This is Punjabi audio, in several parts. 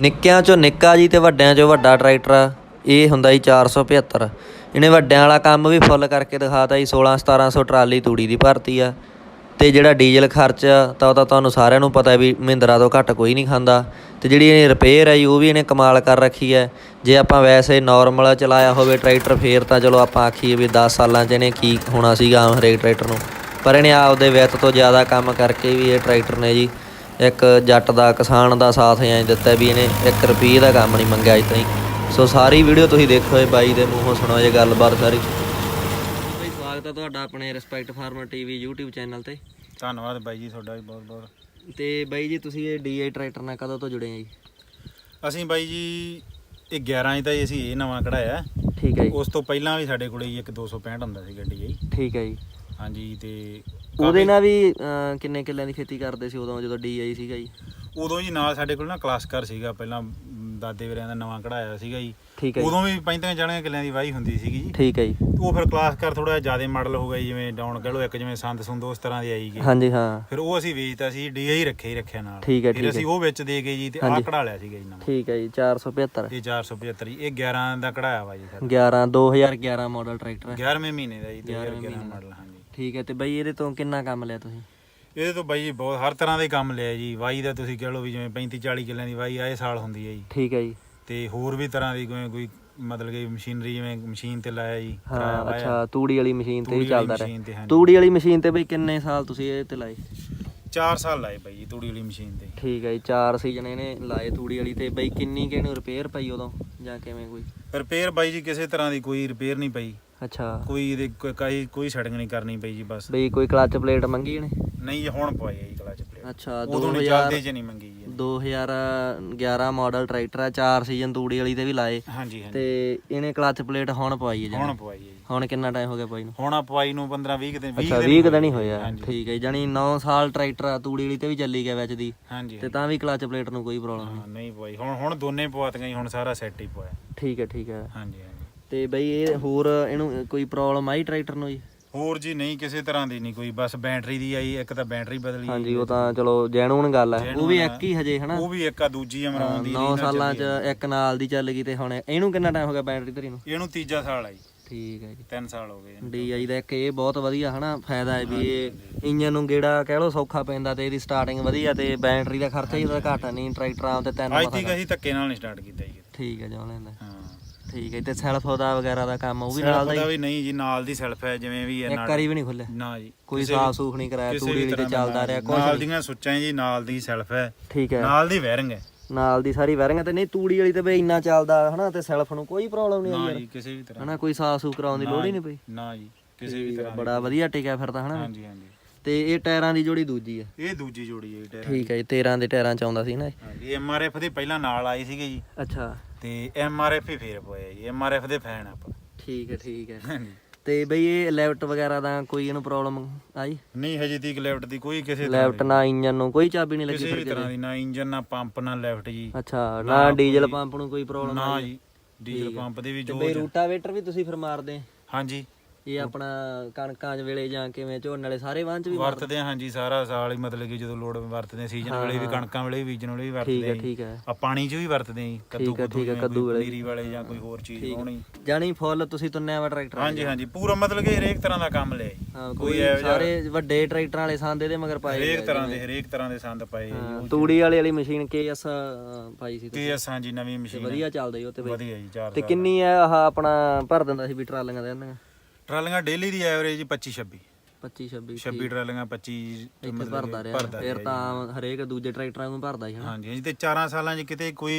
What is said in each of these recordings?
ਨਿੱਕਿਆਂ ਚੋਂ ਨਿੱਕਾ ਜੀ ਤੇ ਵੱਡਿਆਂ ਚੋਂ ਵੱਡਾ ਟਰੈਕਟਰ ਆ। ਇਹ ਹੁੰਦਾ ਜੀ 475 ਇਹਨੇ ਵੱਡਿਆਂ ਵਾਲਾ ਕੰਮ ਵੀ ਫੁੱਲ ਕਰਕੇ ਦਿਖਾਤਾ ਜੀ 16 1700 ਟਰਾਲੀ ਤੂੜੀ ਦੀ ਭਰਤੀ ਆ। ਤੇ ਜਿਹੜਾ ਡੀਜ਼ਲ ਖਰਚ ਆ, ਤਾਂ ਉਹ ਤਾਂ ਤੁਹਾਨੂੰ ਸਾਰਿਆਂ ਨੂੰ ਪਤਾ ਵੀ ਮਹਿੰਦਰਾ ਤੋਂ ਘੱਟ ਕੋਈ ਨਹੀਂ ਖਾਂਦਾ। ਤੇ ਜਿਹੜੀ ਇਹਨੇ ਰਿਪੇਅਰ ਹੈ ਜੀ, ਉਹ ਵੀ ਇਹਨੇ ਕਮਾਲ ਕਰ ਰੱਖੀ ਹੈ ਜੇ ਆਪਾਂ ਵੈਸੇ ਨਾਰਮਲ ਚਲਾਇਆ ਹੋਵੇ ਟਰੈਕਟਰ, ਫੇਰ ਤਾਂ ਚਲੋ ਆਪਾਂ ਆਖੀਏ ਵੀ 10 ਸਾਲਾਂ 'ਚ ਇਹਨੇ ਕੀ ਹੋਣਾ ਸੀਗਾ ਆਮ ਹਰੇਕ ਟਰੈਕਟਰ ਨੂੰ। ਪਰ ਇਹਨੇ ਆਪਦੇ ਵਿੱਤ ਤੋਂ ਜ਼ਿਆਦਾ ਕੰਮ ਕਰਕੇ ਵੀ ਇਹ ਟਰੈਕਟਰ ਨੇ ਜੀ ਇੱਕ ਜੱਟ ਦਾ ਕਿਸਾਨ ਦਾ ਸਾਥ ਐਂ ਦਿੱਤਾ ਵੀ ਇਹਨੇ 1 ਰੁਪਏ ਦਾ ਕੰਮ ਨਹੀਂ ਮੰਗਿਆ ਅਜ ਤਾਈਂ ਸੋ ਸਾਰੀ ਵੀਡੀਓ ਤੁਸੀਂ ਦੇਖੋ ਇਹ ਬਾਈ ਦੇ ਮੂੰਹੋਂ ਸੁਣੋ ਇਹ ਗੱਲਬਾਤ ਸਾਰੀ। ਬਾਈ ਸਵਾਗਤ ਹੈ ਤੁਹਾਡਾ ਆਪਣੇ respect farmer TV YouTube channel ਤੇ। ਧੰਨਵਾਦ ਬਾਈ ਜੀ ਤੁਹਾਡਾ ਵੀ ਬਹੁਤ ਬਹੁਤ। ਤੇ ਬਾਈ ਜੀ ਤੁਸੀਂ ਇਹ DI ਟਰੈਕਟਰ ਨਾਲ ਕਦੋਂ ਤੋਂ ਜੁੜੇ ਆ ਜੀ? ਅਸੀਂ ਬਾਈ ਜੀ ਇਹ 11 ਚ ਤਾਂ ਅਸੀਂ ਇਹ ਨਵਾਂ ਕਢਾਇਆ। ਠੀਕ ਹੈ ਜੀ। ਉਸ ਤੋਂ ਪਹਿਲਾਂ ਵੀ ਸਾਡੇ ਕੋਲੇ ਇੱਕ 265 ਹੁੰਦਾ ਸੀ ਗੱਡੀ ਜੀ ਠੀਕ ਹੈ ਜੀ। ਹਾਂਜੀ ਤੇ ਉਹਦੇ ਨਾਲ ਵੀ ਅਹ, ਕਿੰਨੇ ਕਿੱਲਿਆਂ ਦੀ ਖੇਤੀ ਕਰਦੇ ਸੀ ਉਦੋਂ ਜਦੋਂ DI ਸੀਗਾ ਜੀ? ਉਦੋਂ ਜੀ ਨਾਲ ਸਾਡੇ ਕੋਲ ਨਾ ਕਲਾਸਕਰ ਸੀਗਾ ਪਹਿਲਾਂ ਮ, ਦਾਦੇ ਵੀਰਿਆਂ ਦਾ ਨਵਾਂ ਕਢਾਇਆ ਸੀਗਾ ਜੀ। ਠੀਕ ਹੈ ਜੀ। ਉਦੋਂ ਵੀ 35 ਚਾਲੀਆਂ ਕਿੱਲਿਆਂ ਦੀ ਵਾਹੀ ਹੁੰਦੀ ਸੀਗੀ ਜੀ। ਠੀਕ ਹੈ ਜੀ। ਉਹ ਫਿਰ ਕਲਾਸਕਰ ਥੋੜਾ ਜ਼ਿਆਦਾ ਮਾਡਲ ਹੋ ਗਿਆ ਜੀ, ਜਿਵੇਂ ਡਾਊਨ ਕਹ ਲਓ ਇੱਕ ਜਿਵੇਂ ਸੰਦ ਸੁੰਦ ਉਸ ਤਰ੍ਹਾਂ ਦੀ ਆਈ ਗਈ ਹਾਂਜੀ ਹਾਂ। ਫਿਰ ਉਹ ਅਸੀਂ ਵੇਚਤਾ ਸੀ ਡੀਆਈ ਰੱਖੇ ਹੀ ਰੱਖਿਆ ਨਾਲ। ਠੀਕ ਹੈ, ਫਿਰ ਠੀਕ ਅਸੀਂ ਹੈ। ਉਹ ਵਿੱਚ ਦੇ ਗਏ ਜੀ ਤੇ ਆਹ ਹਾਂਜੀ। ਕਢਾ ਲਿਆ ਸੀਗਾ ਜੀ ਨਵਾਂ। ਠੀਕ ਹੈ ਜੀ 475 ਇਹ 475 ਜੀ ਇਹ 11 ਦਾ ਕਢਾਇਆ ਵਾ ਜੀ ਸਰ 11 2011 ਮਾਡਲ ਟਰੈਕਟਰ ਹੈ। 11ਵੇਂ ਮਹੀਨੇ ਦਾ ਜੀ 11ਵੇਂ 2011 ਮਹੀਨੇ। ਮਾਡਲ ਹਾਂਜੀ। ਠੀਕ ਹੈ ਤੇ ਬਾਈ ਇਹਦੇ ਤੋਂ ਕਿੰਨਾ ਕੰਮ ਲਿਆ ਤੁਸੀਂ? ਇਹਦੇ ਤੋਂ ਬਾਈ ਬਹੁਤ ਹਰ ਤਰ੍ਹਾਂ ਦੇ ਕੰਮ ਲਿਆ ਜੀ। ਵਾਈ ਦਾ ਤੁਸੀਂ ਕਹਿ ਲਓ ਵੀ ਜਿਵੇਂ 35 40 ਕਿੱਲਿਆਂ ਦੀ ਵਾਈ ਆਏ ਸਾਲ ਹੁੰਦੀ ਹੈ ਜੀ। ਠੀਕ ਹੈ ਜੀ। ਤੇ ਹੋਰ ਵੀ ਤਰ੍ਹਾਂ ਦੀ ਕੋਈ ਕੋਈ ਮਤਲਬ ਕਿ ਮਸ਼ੀਨਰੀ ਜਿਵੇਂ ਮਸ਼ੀਨ ਤੇ ਲਾਇਆ ਜੀ ਹਾਂ। ਅੱਛਾ ਤੂੜੀ ਵਾਲੀ ਮਸ਼ੀਨ ਤੇ ਵਾਲੀ ਚੱਲਦਾ ਰਿਹਾ। ਤੂੜੀ ਵਾਲੀ ਮਸ਼ੀਨ ਤੇ ਬਈ ਕਿੰਨੇ ਸਾਲ ਤੁਸੀਂ ਇਹ ਤੇ ਲਾਏ? 4 ਸਾਲ ਲਾਏ ਬਾਈ ਜੀ ਤੂੜੀ ਵਾਲੀ ਮਸ਼ੀਨ ਤੇ। ਠੀਕ ਹੈ ਜੀ 4 ਸੀਜ਼ਨ ਇਹਨੇ ਲਾਏ ਤੂੜੀ ਵਾਲੀ ਤੇ ਬਈ ਕਿੰਨੀ ਕਿਹਨੂੰ ਰਿਪੇਅਰ ਪਈ ਉਦੋਂ ਜਾਂ ਕਿਵੇਂ ਕੋਈ? ਰਿਪੇਅਰ ਬਾਈ ਜੀ ਕਿਸੇ ਤਰ੍ਹਾਂ ਦੀ ਕੋਈ ਰਿਪੇਅਰ ਨਹੀਂ ਪਈ। ਅੱਛਾ। ਕੋਈ ਇਹਦੇ ਕੋਈ ਕੋਈ- ਕੋਈ ਸੈਟਿੰਗ ਨਹੀਂ ਕਰਨੀ ਪਈ ਜੀ ਬਸ। ਬਈ ਕੋਈ ਕਲਚ ਪਲੇਟ ਮੰਗੀ ਇਹਨੇ? ਨਹੀਂ ਜੀ ਹੁਣ ਪਵਾਈ ਹੈ ਜੀ ਕਲਚ ਪਲੇਟ ਅੱਛਾ ਉਦੋਂ ਨਹੀਂ 2000 ਚੱਲਦੇ ਚ ਨਹੀਂ ਮੰਗੀ ਜੀ 2011 ਮਾਡਲ ਟਰੈਕਟਰ ਆ 4 ਸੀਜ਼ਨ ਤੂੜੀ ਵਾਲੀ ਤੇ ਵੀ ਲਾਏ। ਹਾਂਜੀ ਹਾਂਜੀ। ਤੇ ਇਹਨੇ ਕਲਚ ਪਲੇਟ ਹੁਣ ਪਵਾਈ ਹੈ ਹੁਣ ਪਵਾਈ ਹੈ ਜੀ। ਹੁਣ ਕਿੰਨਾ ਟਾਈਮ ਹੋ ਗਿਆ ਪਾਈ ਨੂੰ? ਹੁਣ ਆ ਪਵਾਈ ਨੂੰ 15 20 ਦਿਨ ਅੱਛਾ 20 ਕੁ ਦਿਨ ਹੀ ਹੋਇਆ। ਹਾਂਜੀ। ਠੀਕ ਹੈ ਜਾਨੀ 9 ਸਾਲ ਟਰੈਕਟਰ ਆ ਤੂੜੀ ਵਾਲੀ ਤੇ ਵੀ ਚੱਲੀ ਗਿਆ ਵਿੱਚ ਦੀ ਹਾਂਜੀ ਤੇ ਤਾਂ ਵੀ ਕਲਚ ਪਲੇਟ ਨੂੰ ਕੋਈ ਪ੍ਰੋਬਲਮ ਨਹੀਂ ਹਾਂ ਨਹੀਂ। ਪਵਾਈ। ਹੁਣ ਹੁਣ ਦੋਨੇ ਪਵਾਤੀਆਂ ਜੀ ਹੁਣ ਸਾਰਾ ਸੈੱਟ ਹੀ ਪਵਾਇਆ। ਠੀਕ ਹੈ ਠੀਕ ਹੈ। ਹਾਂਜੀ ਹਾਂਜੀ। ਤੇ ਬਈ ਇਹ ਹੋਰ ਇਹਨੂੰ ਕੋਈ ਪ੍ਰੋਬਲਮ ਆਈ ਟਰੈਕਟਰ ਨੂੰ ਜੀ? ਹੋਰ ਜੀ ਨਹੀਂ ਕਿਸੇ ਤਰ੍ਹਾਂ ਦੀ ਨਹੀਂ ਕੋਈ ਬਸ ਬੈਟਰੀ ਦੀ ਆਈ ਇੱਕ ਤਾਂ ਬੈਟਰੀ ਬਦਲੀ ਹਾਂਜੀ ਉਹ ਤਾਂ ਚਲੋ ਜੈਨੂਨ ਗੱਲ ਹੈ ਉਹ ਵੀ ਇੱਕ ਹੀ ਹਜੇ ਹਨਾ? ਉਹ ਵੀ ਇੱਕ ਆ ਦੂਜੀ ਅਮਰਾਉਣ ਦੀ 9 ਸਾਲਾਂ ਚ ਇੱਕ ਨਾਲ ਦੀ ਚੱਲ ਗਈ ਤੇ ਹੁਣ ਇਹਨੂੰ ਕਿੰਨਾ ਟਾਈਮ ਹੋ ਗਿਆ ਬੈਟਰੀ ਧਰੀ ਨੂੰ? ਇਹਨੂੰ ਤੀਜਾ ਸਾਲ ਆ ਜੀ। ਠੀਕ ਹੈ ਜੀ। 3 ਸਾਲ ਹੋ ਗਏ। ਡੀਆਈ ਦਾ ਇੱਕ ਇਹ ਬਹੁਤ ਵਧੀਆ ਹਨਾ ਫਾਇਦਾ ਹੈ ਵੀ ਇਹ ਇੰਜਨ ਨੂੰ ਗੇੜਾ ਕਹਿ ਲੋ ਸੌਖਾ ਪੈਂਦਾ ਤੇ ਇਹਦੀ ਸਟਾਰਟਿੰਗ ਵਧੀਆ ਤੇ ਬੈਟਰੀ ਦਾ ਖਰਚਾ ਹੀ ਉਹਦਾ ਘੱਟ ਨਹੀਂ ਟਰੈਕਟਰਾਂ ਤੇ ਤਿੰਨ ਮਸਾਂ ਤੱਕ ਅਸੀਂ ਧੱਕੇ ਨਾਲ ਨਹੀਂ ਸਟਾਰਟ ਕੀਤਾ ਜੀ। ਠੀਕ ਹੈ ਜੋਂ ਲੈਂਦਾ। ਹਾਂ। ਠੀਕ ਹੈ ਤੇ ਸੈਲਫ ਦਾ ਵਗੈਰਾ ਦਾ ਕੰਮ ਉਹ ਵੀ ਨਾਲ ਦਾ ਹੀ? ਵੀ ਨਹੀਂ ਜੀ ਨਾਲ ਦੀ ਸੈਲਫ ਹੈ ਜਿਵੇਂ ਵੀ ਹੈ ਇੱਕ ਵਾਰੀ ਵੀ ਨਹੀਂ ਖੁੱਲਿਆ ਨਾ ਜੀ। ਕੋਈ ਸਾਫ਼ ਸੂਖ ਨਹੀਂ ਕਰਾਇਆ ਤੂੜੀ ਵੀ ਤੇ ਚੱਲਦਾ ਰਿਹਾ ਕੁਛ ਨਾਲ ਦੀਆਂ ਸੁੱਚਾਂ ਜੀ ਨਾਲ ਦੀ ਸੈਲਫ ਹੈ ਠੀਕ ਹੈ। ਨਾਲ ਦੀ ਵਾਇਰਿੰਗ ਹੈ। ਨਾਲ ਦੀ ਸਾਰੀ ਵਾਇਰਿੰਗ ਤੇ ਨਹੀਂ ਤੂੜੀ ਵਾਲੀ ਤੇ ਬਈ ਇੰਨਾ ਚੱਲਦਾ ਹਨਾ ਤੇ ਸੈਲਫ ਨੂੰ ਕੋਈ ਪ੍ਰੋਬਲਮ ਨਹੀਂ ਨਾ ਆਈ ਜੀ ਕਿਸੇ ਵੀ ਤਰ੍ਹਾਂ ਹਨਾ ਕੋਈ ਸਾਫ਼ ਸੂਖ ਕਰਾਉਣ ਦੀ ਲੋੜ ਹੀ ਨਹੀਂ ਪਈ ਨਾ ਜੀ ਕਿਸੇ ਵੀ ਤਰ੍ਹਾਂ। ਬੜਾ ਵਧੀਆ ਟਿਕਿਆ ਫਿਰ ਤਾਂ ਹਨਾ। ਹਾਂਜੀ ਹਾਂਜੀ। ਤੇ ਇਹ ਟਾਇਰਾਂ ਦੀ ਜੋੜੀ ਦੂਜੀ ਹੈ? ਇਹ ਦੂਜੀ ਜੋੜੀ ਹੈ ਟਾਇਰਾਂ ਠੀਕ ਹੈ ਜੀ 13 ਦੇ ਟਾਇਰਾਂ ਚ ਆਉਂਦਾ ਸੀ ਨਾ ਇਹ। ਐਮਆਰਐਫ ਦੇ ਪਹਿਲਾਂ ਨਾਲ ਆਏ ਸੀਗੇ ਜੀ। ਅੱਛਾ। ਤੇ ਐਮਆਰਐਫ ਹੀ ਫੇਰ ਪਏ ਜੀ ਐਮਆਰਐਫ ਦੇ ਫੈਨ ਆਪਾਂ। ਠੀਕ ਹੈ ਠੀਕ ਹੈ। ਹਾਂਜੀ। ਤੇ ਬਈ ਇਹ ਲੈਫਟ ਵਗੈਰਾ ਦਾ ਕੋਈ ਇਹਨੂੰ ਪ੍ਰੋਬਲਮ ਆਈ? ਨਹੀਂ ਹਜੇ ਤੀਕ ਲੈਫਟ ਦੀ ਕੋਈ ਕਿਸੇ ਤਰ੍ਹਾਂ ਲੈਫਟ ਨਾ ਇੰਜਨ ਨੂੰ ਕੋਈ ਚਾਬੀ ਨਹੀਂ ਦੀ ਲੱਗੀ ਕਿਸੇ ਫਿਰ ਤਰ੍ਹਾਂ ਦੀ ਨਾ ਇੰਜਨ ਨਾ ਪੰਪ ਨਾ ਲੈਫਟ ਜੀ। ਅੱਛਾ ਨਾ ਡੀਜ਼ਲ ਪੰਪ ਨੂੰ ਕੋਈ ਪ੍ਰੋਬਲਮ ਨਾ ਜੀ ਡੀਜ਼ਲ ਪੰਪ ਦੇ ਵੀ ਤੇ ਜੋ ਬਈ ਰੂਟਾਵੇਟਰ ਵੀ ਤੁਸੀਂ ਫਿਰ ਮਾਰਦੇ? ਹਾਂਜੀ। ਇਹ ਆਪਣਾ ਕਣਕਾਂ ਦੇ ਵੇਲੇ ਜਾਂ ਕਿਵੇਂ ਝੋਨੇ ਵਾਲੇ ਸਾਰੇ ਵਾਹਨ ਚ ਵੀ ਵਰਤਦੇ ਹਾਂ ਹਾਂਜੀ ਸਾਰਾ ਸਾਲ ਹੀ ਮਤਲਬ ਕਿ ਜਦੋਂ ਲੋੜ ਵਰਤਦੇ ਸੀਜ਼ਨ ਵੇਲੇ ਵੀ ਕਣਕਾਂ ਵੇਲੇ ਵੀ ਬੀਜਣ ਵੇਲੇ ਵੀ ਵਰਤਦੇ ਹਾਂ ਠੀਕ ਹੈ ਆ ਪਾਣੀ 'ਚ ਵੀ ਵਰਤਦੇ ਜੀ ਕੱਦੂ ਕੁੱਦੂ ਠੀਕ ਹੈ, ਜਿਵੇਂ ਕੱਦੂ ਕੋਈ ਵੇਲੇ। ਪਨੀਰੀ ਵਾਲੇ ਜਾਂ ਕੋਈ ਹੋਰ ਚੀਜ਼ ਪਾਉਣੀ ਜਾਣੀ ਫੁੱਲ ਤੁਸੀਂ ਤੁੰਨਿਆ ਵਾ ਟਰੈਕਟਰ ਹਾਂਜੀ ਹਾਂਜੀ ਪੂਰਾ ਮਤਲਬ ਕਿ ਹਰੇਕ ਤਰ੍ਹਾਂ ਦਾ ਕੰਮ ਲਿਆ ਕੋਈ ਸਾਰੇ ਵੱਡੇ ਟਰੈਕਟਰਾਂ ਵਾਲੇ ਸੰਦ ਇਹਦੇ ਮਗਰ ਪਾਏ ਹਰੇਕ ਤਰ੍ਹਾਂ ਦੇ ਹਰੇਕ ਤਰ੍ਹਾਂ ਦੇ ਸੰਦ ਪਏ ਆ ਤੂੜੀ ਵਾਲੀ ਵਾਲੀ ਮਸ਼ੀਨ ਕੇਐਸ ਪਾਈ ਸੀ ਕੇਐਸ ਹਾਂਜੀ ਨਵੀਂ ਮਸ਼ੀਨ ਵਧੀਆ ਚੱਲਦਾ ਉਹ ਤੇ ਵਧੀਆ ਜੀ ਚਾਰ ਤੇ ਕਿੰਨੀ ਆ ਆਹ ਆਪਣਾ ਭਰ ਦਿੰਦਾ ਸੀ ਵੀ ਟਰਾਲੀਆਂ ਦੇ ਇਹਨਾਂ ਟਰਾਲੀਆਂ ਡੇਲੀ ਦੀ ਐਵਰੇਜ 25 26 25 26 26 ਟਰਾਲੀਆਂ 25 ਇੱਥੇ ਭਰਦਾ ਰਿਹਾ। ਫਿਰ ਤਾਂ ਹਰੇਕ ਦੂਜੇ ਟਰੈਕਟਰਾਂ ਨੂੰ ਭਰਦਾ ਸੀ ਹਾਂਜੀ ਹਾਂਜੀ ਤੇ 4 ਸਾਲਾਂ 'ਚ ਕਿਤੇ ਕੋਈ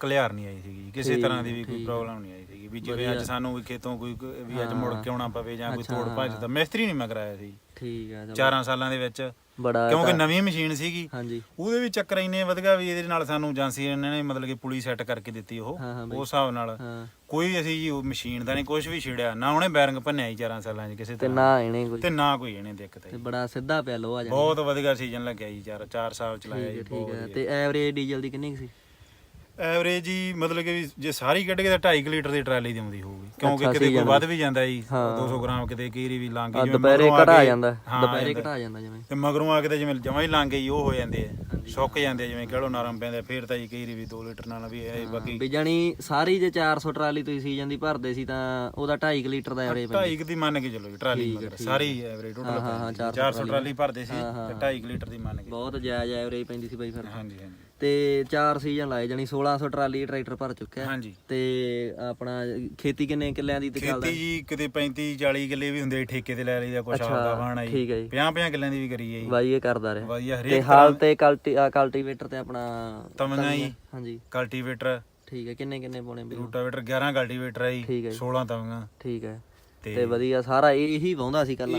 ਕਲਿਆਰ ਨਹੀਂ ਆਈ ਸੀਗੀ ਕਿਸੇ ਤਰ੍ਹਾਂ ਦੀ ਵੀ ਕੋਈ ਪ੍ਰੋਬਲਮ ਨਹੀਂ ਆਈ ਸੀਗੀ ਵੀ ਜਿਵੇਂ ਅੱਜ ਸਾਨੂੰ ਵੀ ਖੇਤੋਂ ਕੋਈ ਵੀ ਅੱਜ ਮੁੜ ਕੇ ਆਉਣਾ ਪਵੇ ਜਾਂ ਕੋਈ ਤੋੜ ਭੱਜ ਮਿਸਤਰੀ ਨਹੀਂ ਮੈਂ ਕਰਾਇਆ ਸੀ। ਠੀਕ ਚਲੋ। 4 ਸਾਲਾਂ ਦੇ ਵਿੱਚ ਬੜਾ ਕਿਉਂਕਿ ਨਵੀਂ ਮਸ਼ੀਨ ਸੀਗੀ। ਹਾਂਜੀ। ਉਹਦੇ ਵੀ ਚੱਕਰ ਇੰਨੇ ਵਧੀਆ ਵੀ ਇਹਦੇ ਨਾਲ ਸਾਨੂੰ ਏਜੰਸੀ ਇਹਨਾਂ ਨੇ ਮਤਲਬ ਕਿ ਪੁਲੀ ਸੈੱਟ ਕਰਕੇ ਦਿੱਤੀ ਉਹ। ਉਸ ਹਿਸਾਬ ਨਾਲ ਕੋਈ ਅਸੀਂ ਜੀ ਉਹ ਮਸ਼ੀਨ ਦਾ ਨਹੀਂ ਕੁਝ ਵੀ ਛਿੜਿਆ ਨਾ ਉਹਨੇ ਬੈਰਿੰਗ ਭੰਨਿਆ ਹੀ 4 ਸਾਲਾਂ 'ਚ ਕਿਸੇ ਤੇ ਨਾ ਇਹਨੇ ਕੋਈ ਤੇ ਨਾ ਕੋਈ ਇਹਨੇ ਦਿੱਕਤ ਤੇ ਬੜਾ ਸਿੱਧਾ ਪਿਆ ਲੋਹਾ ਜਾਨੀ ਬਹੁਤ ਵਧੀਆ ਸੀਜ਼ਨ ਲੱਗਿਆ ਜੀ 4 4 ਸਾਲ ਚਲਾਇਆ ਜੀ ਠੀਕ ਹੈ। ਤੇ ਐਵਰੇਜ ਡੀਜ਼ਲ ਦੀ ਕਿੰਨੀ ਸੀ? ਐਵਰੇਜ ਹੀ ਮਤਲਬ ਕਿ ਜੇ ਸਾਰੀ ਕੱਢ ਕੇ ਤਾਂ 2.5 ਲੀਟਰ ਦੀ ਟਰਾਲੀ ਦੀ ਆਉਂਦੀ ਹੋਊਗੀ। ਕਿਉਂਕਿ ਕਿਤੇ ਕੋਈ ਵੱਧ ਵੀ ਜਾਂਦਾ ਜੀ ਹਾਂ। 200 ਗ੍ਰਾਮ ਕਿਤੇ ਕੀਰੀ ਵੀ ਲੰਘ ਗਈ ਦੁਪਹਿਰੇ ਘਟਾ ਜਾਂਦਾ ਦੁਪਹਿਰੇ। ਘਟਾ ਜਾਂਦਾ ਜਿਵੇਂ। ਤੇ ਮਗਰੋਂ ਆ ਕੇ ਤਾਂ ਜਿਵੇਂ ਜਮਾਂ ਹੀ ਲੰਘ ਗਈ ਉਹ ਹੋ ਜਾਂਦੇ ਆ। ਸੁੱਕ ਜਾਂਦੇ ਜਿਵੇਂ ਕਹਿ ਲੋ ਨਰਮ ਪੈਂਦੇ ਫਿਰ ਤਾਂ ਜੀ ਕੀਰੀ ਵੀ 2 ਲੀਟਰ ਨਾਲ ਵੀ ਇਹ ਬਾਕੀ ਵੀ ਜਾਨੀ ਸਾਰੀ ਜੇ 400 ਟਰਾਲੀ ਤੁਸੀਂ ਸੀਜ਼ਨ ਦੀ ਭਰਦੇ ਸੀ ਤਾਂ ਉਹਦਾ 2.5 ਲੀਟਰ ਦਾ ਐਵਰੇਜ 2.5 ਦੀ ਮੰਨ ਕੇ ਚੱਲੋ ਜੀ ਟਰਾਲੀ ਮਗਰ ਸਾਰੀ ਐਵਰੇਜ ਟੋਟਲ ਹਾਂ, ਹਾਂ, 400 400 ਟਰਾਲੀ। ਭਰਦੇ ਸੀ ਤੇ 2.5 ਲੀਟਰ ਦੀ ਮੰਨ ਕੇ ਬਹੁਤ ਜਾਇਜ਼ ਐਵਰੇਜ ਪੈਂਦੀ ਸੀ ਬਾਈ ਫਿਰ ਹਾਂਜੀ ਹਾਂਜੀ। ਤੇ 4 ਸੀਜ਼ਨ ਲਾਏ ਜਾਨੀ 1600 ਟਰਾਲੀ ਟਰੈਕਟਰ ਭਰ ਚੁੱਕਿਆ ਹਾਂਜੀ। ਤੇ ਆਪਣਾ ਖੇਤੀ ਕਿੰਨੇ ਕਿੱਲਿਆਂ ਦੀ ਤੇ ਚੱਲਦਾ ਖੇਤੀ ਜੀ ਕਿਤੇ 35 40 ਕਿੱਲੇ ਵੀ ਹੁੰਦੇ ਠੇਕੇ ਤੇ ਲੈ ਲਈਦਾ ਕੁਛ ਆਪਦਾ ਵਾਹਣਾ ਜੀ ਠੀਕ ਹੈ ਜੀ। 50 50 ਕਿੱਲਿਆਂ ਦੀ ਵੀ ਕਰੀ ਹੈ ਜੀ। ਬਾਈ ਇਹ ਕਰਦਾ ਰਿਹਾ। ਵਧੀਆ ਤੇ ਹਰੇਕ ਹਾਲ ਤੇ ਕਲਟੀ ਕਲਟੀਵੇਟਰ ਤੇ ਆਪਣਾ ਤਵੀਆਂ ਜੀ। ਹਾਂਜੀ। ਕਲਟੀਵੇਟਰ ਠੀਕ ਹੈ ਕਿੰਨੇ ਕਿੰਨੇ ਪਾਉਣੇ ਵੀਰ ਰੂਟਾਵੇਟਰ 11 ਕਲਟੀਵੇਟਰ ਹੈ ਜੀ। 16 ਤਵੀਆਂ ਠੀਕ ਹੈ। ਤੇ ਤੇ ਵਧੀਆ ਸਾਰਾ ਇਹ ਵਾਹੁੰਦਾ ਸੀ ਕੱਲਾ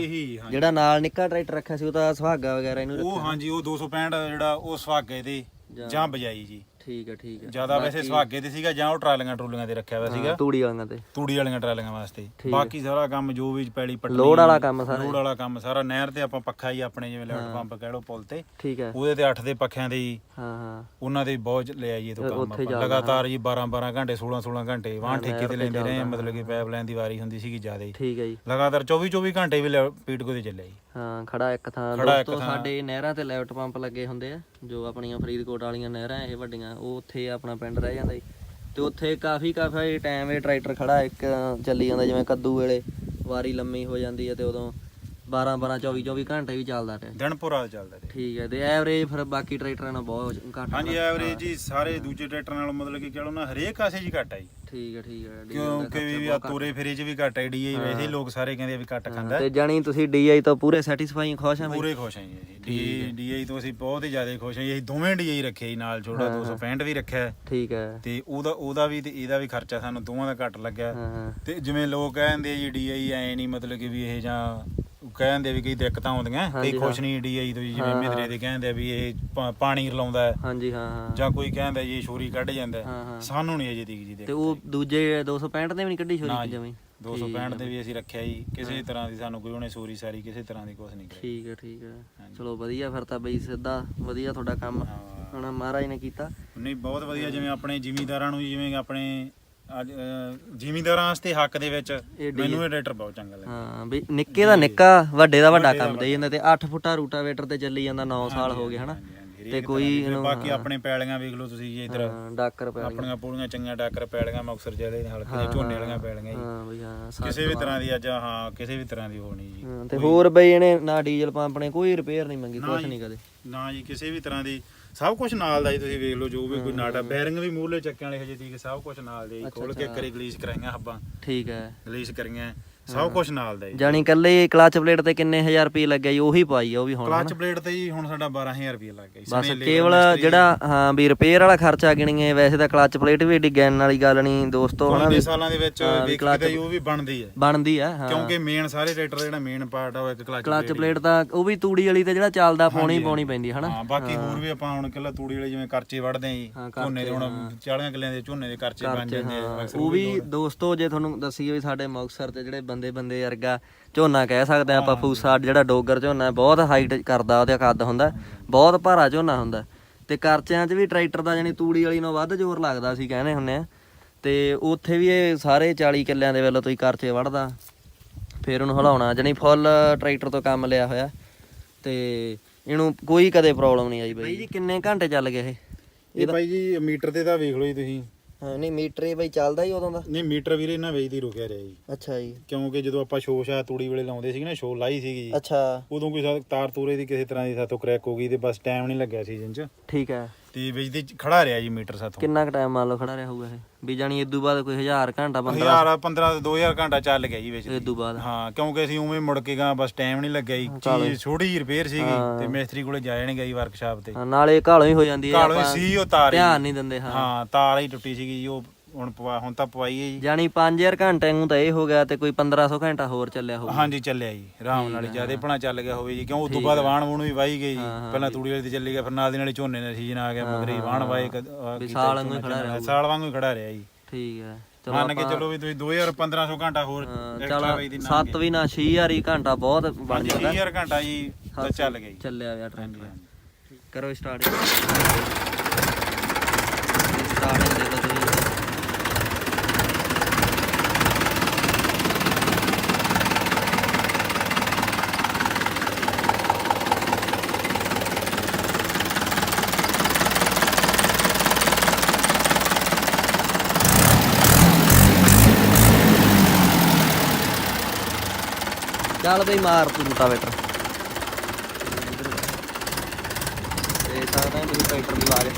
ਜਿਹੜਾ ਨਾਲ ਨਿੱਕਾ ਟਰੈਕਟਰ ਰੱਖਿਆ ਸੀ ਉਹ ਤਾਂ ਸੁਹਾਗਾ ਵਗੈਰਾ ਇਹਨੂੰ ਉਹ ਹਾਂਜੀ ਉਹ 265 ਜਿਹੜਾ ਉਹ ਸੁਹਾਗੇ ਦੇ ਜਾਂ ਬਜਾਈ ਜੀ। ਠੀਕ ਹੈ ਠੀਕ ਹੈ। ਜ਼ਿਆਦਾ ਵੈਸੇ ਸੁਹਾਗੇ ਤੇ ਸੀਗਾ ਜਾਂ ਉਹ ਟਰਾਲੀਆਂ ਟਰੂਲੀਆਂ ਤੇ ਰੱਖਿਆ ਹੋਇਆ ਸੀਗਾ। ਤੂੜੀ ਵਾਲੀਆਂ ਤੇ। ਤੂੜੀ ਵਾਲੀਆਂ ਟਰਾਲੀਆਂ ਵਾਸਤੇ। ਬਾਕੀ ਸਾਰਾ ਕੰਮ ਜੋ ਵੀ ਪੈਲੀ ਪੱਟਣੀ ਲੋਡ ਵਾਲਾ ਕੰਮ ਸਾਰਾ ਲੋਡ ਵਾਲਾ ਕੰਮ ਸਾਰਾ ਨਹਿਰ ਤੇ ਆਪਾਂ ਪੱਖਾ ਹੀ ਆਪਣੇ ਜਿਵੇਂ ਲੈਫਟ ਪੰਪ ਕਹਿ ਲਓ ਪੁਲ ਤੇ। ਠੀਕ ਹੈ। ਉਹਦੇ ਤੇ 8 ਦੇ ਪੱਖਿਆਂ ਦੇ ਹੀ ਹਾਂ ਹਾਂ। ਉਹਨਾਂ ਦੇ ਬਹੁਤ ਲੈ ਆਈਏ ਤੋਂ ਕੰਮ ਆਪਾਂ। ਲਗਾਤਾਰ ਜੀ 12 12 ਘੰਟੇ 16 16 ਘੰਟੇ ਵਾਹਨ ਠੇਕੇ ਤੇ ਲੈਂਦੇ ਰਹੇ ਮਤਲਬ ਕਿ ਪਾਈਪਲਾਈਨ ਦੀ ਵਾਰੀ ਹੁੰਦੀ ਸੀਗੀ ਜ਼ਿਆਦਾ ਹੀ। ਠੀਕ ਹੈ ਜੀ। ਲਗਾਤਾਰ 24 24 ਘੰਟੇ ਵੀ ਲੈ- ਪੀਟਕੋ ਤੇ ਚੱਲਿਆ ਜੀ। ਹਾਂ ਖੜਾ ਇੱਕ ਥਾਂ। ਖੜਾ ਇੱਕ ਦੋਸਤੋ ਸਾਡੇ ਨਹਿਰਾਂ ਤੇ ਲੈਫਟ ਪੰਪ ਲੱਗੇ ਹੁੰਦੇ ਆ ਜੋ ਆਪਣੀਆਂ ਫਰੀਦਕੋਟ ਵਾਲੀਆਂ ਨਹਿਰਾਂ ਇਹ ਵੱਡੀਆਂ ਉਹ ਉੱਥੇ ਆਪਣਾ ਪਿੰਡ ਰਹਿ ਜਾਂਦਾ ਜੀ। ਤੇ ਉੱਥੇ ਕਾਫੀ ਕਾਫੀ ਟਾਈਮ ਇਹ ਟਰੈਕਟਰ ਖੜਾ ਇੱਕ ਚੱਲੀ ਜਾਂਦਾ ਜਿਵੇਂ ਕੱਦੂ ਵੇਲੇ ਵਾਰੀ ਲੰਮੀ ਹੋ ਜਾਂਦੀ ਹੈ ਤੇ ਉਦੋਂ 12 12 24 24 ਘੰਟੇ ਵੀ ਚੱਲਦਾ ਟਾਈਮ ਦਿਨ ਪੂਰਾ ਚੱਲਦਾ ਜੀ ਠੀਕ ਹੈ ਤੇ ਐਵਰੇਜ ਫਿਰ ਬਾਕੀ ਟਰੈਕਟਰਾਂ ਨਾਲ ਬਹੁਤ ਘੱਟ ਹਾਂਜੀ ਐਵਰੇਜ ਜੀ ਸਾਰੇ ਦੂਜੇ ਟਰੈਕਟਰ ਨਾਲੋਂ ਮਤਲਬ ਕਿ ਕਹਿ ਲਓ ਨਾ ਹਰੇਕ ਕਾਸੇ ਜੀ ਘੱਟ ਆ ਜੀ। ਠੀਕ ਹੈ ਠੀਕ ਹੈ ਕਿਉਂਕਿ ਵੀ ਆ ਤੋਰੇ ਫੇਰੇ ਚ ਵੀ ਘੱਟ ਹੈ। ਡੀਏ ਵੈਸੇ ਹੀ ਲੋਕ ਸਾਰੇ ਕਹਿੰਦੇ ਆ ਵੀ ਘੱਟ ਖਾਂਦਾ। ਤੇ ਜਾਣੀ ਤੁਸੀਂ ਡੀਆਈ ਤੋਂ ਪੂਰੇ ਸੈਟੀਸਫਾਈ ਖੁਸ਼ ਆ ਬਈ? ਪੂਰੇ ਖੁਸ਼ ਹਾਂ ਜੀ ਡੀਆਈ ਤੋਂ ਅਸੀਂ ਬਹੁਤ ਹੀ ਜ਼ਿਆਦਾ ਖੁਸ਼ ਹਾਂ ਜੀ। ਅਸੀਂ ਦੋਵੇਂ ਡੀਆਈ ਰੱਖੇ ਜੀ ਨਾਲ ਛੋਟਾ 265 ਵੀ ਰੱਖਿਆ। ਹੈ ਠੀਕ ਹੈ ਤੇ ਉਹਦਾ ਉਹਦਾ ਵੀ ਤੇ ਇਹਦਾ ਵੀ ਖਰਚਾ ਸਾਨੂੰ ਦੋਵਾਂ ਦਾ ਘੱਟ ਲੱਗਿਆ। ਹਾਂ ਤੇ ਜਿਵੇਂ ਲੋਕ ਕਹਿੰਦੇ ਆ ਜੀ ਡੀਆਈ ਐ ਨਹੀਂ ਮਤਲਬ ਕਿ ਵੀ ਇਹ ਜਾਂ ਕਹਿੰਦੇ ਵੀ ਕਈ ਦਿੱਕਤਾਂ ਆਉਂਦੀਆਂ ਕਈ ਖੁਸ਼ ਨਹੀਂ ਡੀਆਈ ਤੋਂ ਜੀ, ਜਿਵੇਂ ਮਿੱਤਰੇ ਦੇ ਕਹਿੰਦੇ ਆ ਵੀ ਇਹ ਪਾ- ਪਾਣੀ ਰਲਾਉਂਦਾ ਹੈ। ਹਾਂਜੀ ਹਾਂ ਹਾਂ। ਜਾਂ ਕੋਈ ਕਹਿੰਦਾ ਜੀ ਛੋਰੀ ਕੱਢ ਜਾਂਦਾ ਹੈ। ਹਾਂ, ਹਾਂ। ਸਾਨੂੰ ਨਹੀਂ ਅਜੇ ਤੀਕ ਜੀ ਤੇ ਦੇ ਉਹ ਦੂਜੇ 265 ਦੇ ਵੀ ਨਹੀਂ ਕੱਢੀ ਨਾ ਛੋਰੀ ਜੀ। ਜਮੀ? 265 ਦੇ ਵੀ ਅਸੀਂ ਰੱਖਿਆ ਜੀ ਕਿਸੇ ਤਰ੍ਹਾਂ ਦੀ ਸਾਨੂੰ ਕੋਈ ਉਹਨੇ ਸੋਰੀ ਸਾਰੀ ਕਿਸੇ ਤਰ੍ਹਾਂ ਦੀ ਕੁਝ ਨਹੀਂ ਕਰੀ। ਠੀਕ ਹੈ ਠੀਕ ਹੈ ਚਲੋ ਵਧੀਆ ਫਿਰ ਤਾਂ ਬਈ ਸਿੱਧਾ ਵਧੀਆ ਤੁਹਾਡਾ ਕੰਮ ਹਾਂ। ਹੁਣ ਮਹਾਰਾਜ ਨੇ ਕੀਤਾ। ਨਹੀਂ ਬਹੁਤ ਵਧੀਆ ਜਿਵੇਂ ਆਪਣੇ ਜ਼ਿਮੀਂਦਾਰਾਂ ਨੂੰ ਜਿਵੇਂ ਆਪਣੇ ਅੱਜ ਜ਼ਿਮੀਂਦਾਰਾਂ ਵਾਸਤੇ ਹੱਕ ਦੇ ਵਿੱਚ ਮੈਨੂੰ ਇਹ ਟਰੈਕਟਰ ਬਹੁਤ ਚੰਗਾ ਲੱਗਦਾ ਹਾਂ ਵੀ ਨਿੱਕੇ ਦਾ ਨਿੱਕਾ ਵੱਡੇ ਦਾ ਵੱਡਾ ਕੰਮ ਦੇਈ ਜਾਂਦਾ ਤੇ 8 ਫੁੱਟਾ ਰੂਟਾਵੇਟਰ ਤੇ ਚੱਲੀ ਜਾਂਦਾ 9 ਸਾਲ ਹੋ ਗਏ ਹਨਾ? ਤੇ ਕੋਈ ਦੀ। ਬਾਕੀ ਆਪਣੇ ਪੈਲੀਆਂ ਵੇਖ ਲਓ ਤੁਸੀਂ ਜੀ ਇਧਰ। ਡਾਕਰ ਪਿਆ ਆਪਣੀਆਂ ਪੂਰੀਆਂ ਚੰਗੀਆਂ ਡਾਕਰ ਪੈਲੀਆਂ ਮੁਕਸਰ ਜ਼ਿਲ੍ਹੇ ਦੇ ਹਲਕੇ ਦੇ ਝੋਨੇ ਵਾਲੀਆਂ ਪੈਲੀਆਂ ਜੀ। ਹਾਂ ਬਈ ਹਾਂ ਕਿਸੇ ਵੀ ਤਰ੍ਹਾਂ ਦੀ ਅੱਜ ਹਾਂ ਕਿਸੇ ਵੀ ਤਰ੍ਹਾਂ ਦੀ ਹੋਣੀ ਜੀ। ਤੇ ਹੋਰ ਬਈ ਇਹਨੇ ਨਾ ਡੀਜ਼ਲ ਪੰਪ ਨੇ ਕੋਈ ਰਿਪੇਅਰ ਨਹੀਂ ਮੰਗੀ ਕੁਛ ਨਹੀਂ ਕਦੇ। ਨਾ ਜੀ ਕਿਸੇ ਵੀ ਤਰ੍ਹਾਂ ਦੀ ਸਭ ਕੁਝ ਨਾਲ ਦਾ ਜੀ ਤੁਸੀਂ ਵੇਖ ਲਓ ਜੋ ਵੀ ਕੋਈ ਨਾਟਾ ਬੈਰਿੰਗ ਵੀ ਮੂਹਰੇ ਚੱਕਣ ਵਾਲੇ ਹਜੇ ਤੀਕ ਸਭ ਕੁਝ ਨਾਲ ਦੇ। ਖੋਲ ਕੇ ਕਰੀ ਗਲੀਸ ਕਰਾਈਆਂ ਹੱਬਾਂ। ਠੀਕ ਹੈ। ਗਲੀਸ ਕਰੀਆਂ। ਸਭ ਕੁਝ ਨਾਲ ਦਾ ਜੀ। ਜਾਣੀ ਕੱਲੇ ਕਲਚ ਪਲੇਟ ਤੇ ਕਿੰਨੇ ਹਜ਼ਾਰ ਰੁਪਏ ਲੱਗਿਆ ਜੀ ਉਹੀ ਪਾਈ ਆ ਉਹ ਵੀ ਹੁਣ ਕਲਚ ਪਲੇਟ ਤੇ ਜੀ ਹੁਣ ਸਾਡਾ 12000 ਰੁਪਏ ਲੱਗ ਗਿਆ ਜੀ ਬਸ ਕੇਵਲ ਜਿਹੜਾ ਹਾਂ ਵੀ ਰਿਪੇਅਰ ਵਾਲਾ ਖਰਚਾ ਗਿਣੀਏ ਵੈਸੇ ਤਾਂ ਕਲਚ ਪਲੇਟ ਵੀ ਏਡੀ ਗੈਨ ਵਾਲੀ ਗੱਲ ਨਹੀਂ ਦੋਸਤੋ ਹਨਾ ਵੀ ਸਾਲਾਂ ਦੇ ਵਿੱਚ ਵੇਖ ਕੇ ਜੀ ਉਹ ਵੀ ਬਣਦੀ ਹੈ ਬਣਦੀ ਆ ਹਾਂ। ਕਿਉਂਕਿ ਮੇਨ ਸਾਰੇ ਟਰੈਕਟਰ ਦਾ ਜਿਹੜਾ ਮੇਨ ਪਾਰਟ ਆ ਉਹ ਇੱਕ ਕਲਚ ਕਲਚ ਪਲੇਟ ਤਾਂ ਉਹ ਵੀ ਤੂੜੀ ਵਾਲੀ ਤੇ ਜਿਹੜਾ ਚੱਲਦਾ ਪਾਉਣੀ ਪਾਉਣੀ ਪੈਂਦੀ ਹੈ ਹਨਾ? ਹਾਂ ਬਾਕੀ ਹੋਰ ਵੀ ਆਪਾਂ ਹੁਣ ਕਿੱਲਾ ਤੂੜੀ ਵਾਲੇ ਜਿਵੇਂ ਕਰਚੇ ਵੜਦੇ ਆਂ ਜੀ ਹਾਂ, ਝੋਨੇ ਦੇ ਹੁਣ 40 ਕਿੱਲਿਆਂ ਦੇ ਝੋਨੇ ਦੇ ਕਰਚੇ ਬਣ ਜਾਂਦੇ ਆ ਉਹ ਵੀ ਦੋਸਤੋ ਜੇ ਤੁਹਾਨੂੰ ਦੱਸੀਏ ਸਾਡੇ ਮੁਕਤਸਰ ਤੇ ਜਿਹੜੇ ਬੰਦੇ ਬੰਦੇ ਵਰਗਾ ਝੋਨਾ ਕਹਿ ਸਕਦੇ ਆ ਆਪਾਂ ਫੂਸਾ ਜਿਹੜਾ ਡੋਗਰ ਝੋਨਾ ਬਹੁਤ ਹਾਈਟ ਕਰਦਾ ਉਹਦਾ ਕੱਦ ਹੁੰਦਾ ਬਹੁਤ ਭਾਰਾ ਝੋਨਾ ਹੁੰਦਾ। ਤੇ ਕਰਚਿਆਂ 'ਚ ਵੀ ਟਰੈਕਟਰ ਦਾ ਜਾਨੀ ਤੂੜੀ ਵਾਲੀ ਨਾਲੋਂ ਵੱਧ ਜ਼ੋਰ ਲੱਗਦਾ ਸੀ ਕਹਿੰਦੇ ਹੁੰਨੇ ਆ। ਤੇ ਉੱਥੇ ਵੀ ਇਹ ਸਾਰੇ 40 ਕਿੱਲਿਆਂ ਦੇ ਵੱਲੋਂ ਤੁਸੀਂ ਕਰਚੇ ਵੜਦਾ ਫਿਰ ਉਹਨੂੰ ਹਲਾਉਣਾ ਜਾਨੀ ਫੁੱਲ ਟਰੈਕਟਰ ਤੋਂ ਕੰਮ ਲਿਆ ਹੋਇਆ। ਤੇ ਇਹਨੂੰ ਕੋਈ ਕਦੇ ਪ੍ਰੋਬਲਮ ਨਹੀਂ ਆਈ ਬਾਈ। ਜੀ ਕਿੰਨੇ ਘੰਟੇ ਚੱਲ ਗਏ ਇਹ? ਇਹ ਭਾਈ ਜੀ ਮੀਟਰ ਤੇ ਤਾਂ ਵੇਖ ਲਓ ਜੀ ਤੁਸੀਂ। ਹਾਂ ਨਹੀਂ ਮੀਟਰ ਇਹ ਬਾਈ ਚੱਲਦਾ ਹੀ ਉਦੋਂ ਦਾ? ਨਹੀਂ ਮੀਟਰ ਵੀਰੇ ਇਹਨਾਂ ਵੇਚਦੀ ਰੁਕਿਆ ਰਿਹਾ ਜੀ। ਅੱਛਾ ਜੀ। ਕਿਉਂਕਿ ਜਦੋਂ ਆਪਾਂ ਸ਼ੋਸ਼ਾ ਤੂੜੀ ਵੇਲੇ ਲਾਉਂਦੇ ਸੀ ਨਾ ਸ਼ੋ ਲਾਈ ਸੀਗੀ ਜੀ। ਅੱਛਾ। ਉਦੋਂ ਕੋਈ ਸਾ- ਤਾਰ ਤੂਰੇ ਦੀ ਕਿਸੇ ਤਰ੍ਹਾਂ ਦੀ ਸਾਤੋਂ ਕ੍ਰੈਕ ਹੋ ਗਈ ਤੇ ਬਸ ਟਾਈਮ ਨਹੀਂ ਲੱਗਿਆ ਸੀਜ਼ਨ 'ਚ। ਠੀਕ ਹੈ। ਤੇ ਵੇਚਦੀ ਖੜਾ ਰਿਹਾ ਜੀ ਮੀਟਰ ਸਾਥੋਂ। ਕਿੰਨਾ ਕੁ ਟਾਈਮ ਮੰਨ ਲਓ ਖੜਾ ਰਿਹਾ ਹੋਊਗਾ ਇਹ? ਵੀ ਜਾਣੀ ਇਦੋਂ ਬਾਅਦ ਕੋਈ 1000 ਘੰਟਾ 15 1000 15 2000 ਘੰਟਾ ਚੱਲ ਗਿਆ ਜੀ ਵਿੱਚ ਇਦੋਂ ਬਾਅਦ। ਹਾਂ ਕਿਉਂਕਿ ਅਸੀਂ ਉਵੇਂ ਮੁੜ ਕੇ ਗਾਂ ਬਸ ਟਾਈਮ ਨਹੀਂ ਲੱਗਿਆ ਜੀ। ਚੀਜ਼ ਛੋਟੀ ਜਿਹੀ ਰਿਪੇਅਰ ਸੀਗੀ ਤੇ ਮਿਸਤਰੀ ਕੋਲੇ ਜਾਇਆ ਨਹੀਂ ਗਈ ਵਰਕਸ਼ਾਪ ਤੇ। ਹਾਂ, ਨਾਲੇ ਘਾਲੋਂ ਹੀ ਹੋ ਜਾਂਦੀ ਹੈ ਕਾਲੋ ਸੀ ਉਹ ਤਾਰ ਹੀ। ਧਿਆਨ ਨਹੀਂ ਦਿੰਦੇ ਹਾਂ। ਹਾਂ ਤਾਰ ਹੀ ਟੁੱਟੀ ਸੀਗੀ ਜੀ ਉਹ ਹੁਣ ਪਵਾ ਹੁਣ ਤਾਂ ਪਵਾਈ ਹੈ ਜੀ। ਜਾਣੀ 5000 ਘੰਟੇ ਨੂੰ ਤਾਂ ਇਹ ਹੋ ਗਿਆ ਤੇ ਕੋਈ 1500 ਘੰਟਾ ਹੋਰ ਚੱਲਿਆ ਹੋਊ ਹਾਂਜੀ ਚੱਲਿਆ ਜੀ ਆਰਾਮ ਨਾਲ ਜ਼ਿਆਦਾ ਭਣਾ ਚੱਲ ਗਿਆ ਹੋਵੇ ਜੀ ਕਿਉਂ ਉਸ ਤੋਂ ਬਾਅਦ ਵਾਣ ਵੂਣ ਵੀ ਵਾਹੀ ਗਈ ਜੀ। ਪਹਿਲਾਂ ਤੂੜੀ ਵਾਲੀ ਤੇ ਚੱਲੀ ਗਿਆ ਫਿਰ ਨਾਲ ਦੀ ਨਾਲੇ ਝੋਨੇ ਦਾ ਸੀਜ਼ਨ ਆ ਗਿਆ ਮਗਰੀ ਵਾਣ ਵਾਏ ਸਾਲ ਵਾਂਗੂ ਹੀ ਖੜਾ ਰਿਹਾ। ਸਾਲ ਵਾਂਗੂ ਹੀ ਖੜਾ ਰਿਹਾ ਜੀ। ਠੀਕ ਹੈ ਚਲੋ ਮੰਨ ਕੇ ਚੱਲੋ ਵੀ ਤੁਸੀਂ 2000 1500 ਘੰਟਾ ਹੋਰ ਚਲ ਐਕਸਟਰਾ ਵੇਚਦੀ ਨਾ 7 ਵੀ ਨਾ 6000 ਹੀ ਘੰਟਾ ਬਹੁਤ ਬਣ ਜਾਂਦਾ। 20000 ਘੰਟਾ ਜੀ ਤਾਂ ਚੱਲ ਗਿਆ ਚੱਲਿਆ ਗਿਆ ਹਾਂਜੀ। ਕਰੋ ਸਟਾਰਟ। ਚੱਲ ਬਈ ਮਾਰ ਤੂੰ ਰੂਟਾਵੇਟਰ ਤੇ ਸਕਦਾ ਹੈ ਮੈਨੂੰ ਟਰੈਕਟਰ ਦੀ ਆਵਾਜ਼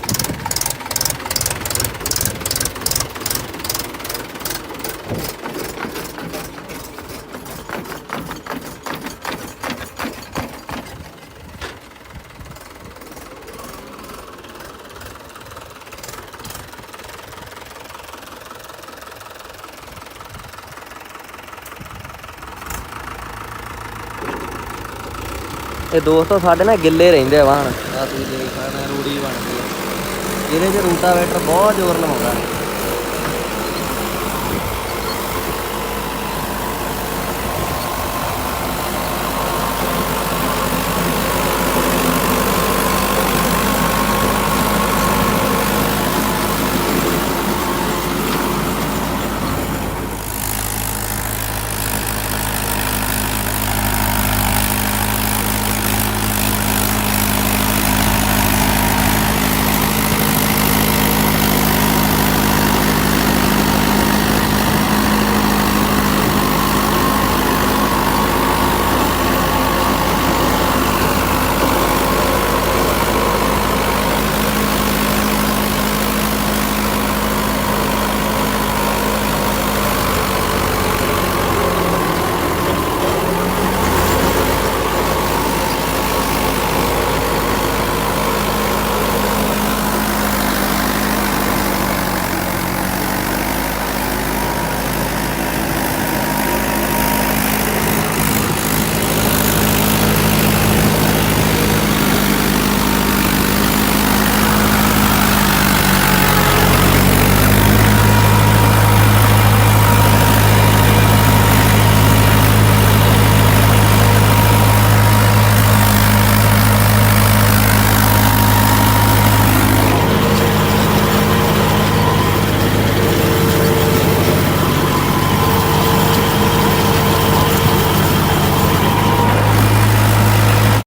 ਇਹ ਦੋਸਤੋ ਸਾਡੇ ਨਾਲ ਗਿੱਲੇ ਰਹਿੰਦੇ ਆ ਵਾਹਣ। ਆ ਤੁਸੀਂ ਦੇਖ ਸਕਦੇ ਰੂੜੀ ਬਣਦੀ ਆ। ਜਿਹਦੇ ਚ ਰੂਟਾਵੇਟਰ ਬਹੁਤ ਜ਼ੋਰ ਲਵਾਉਂਦਾ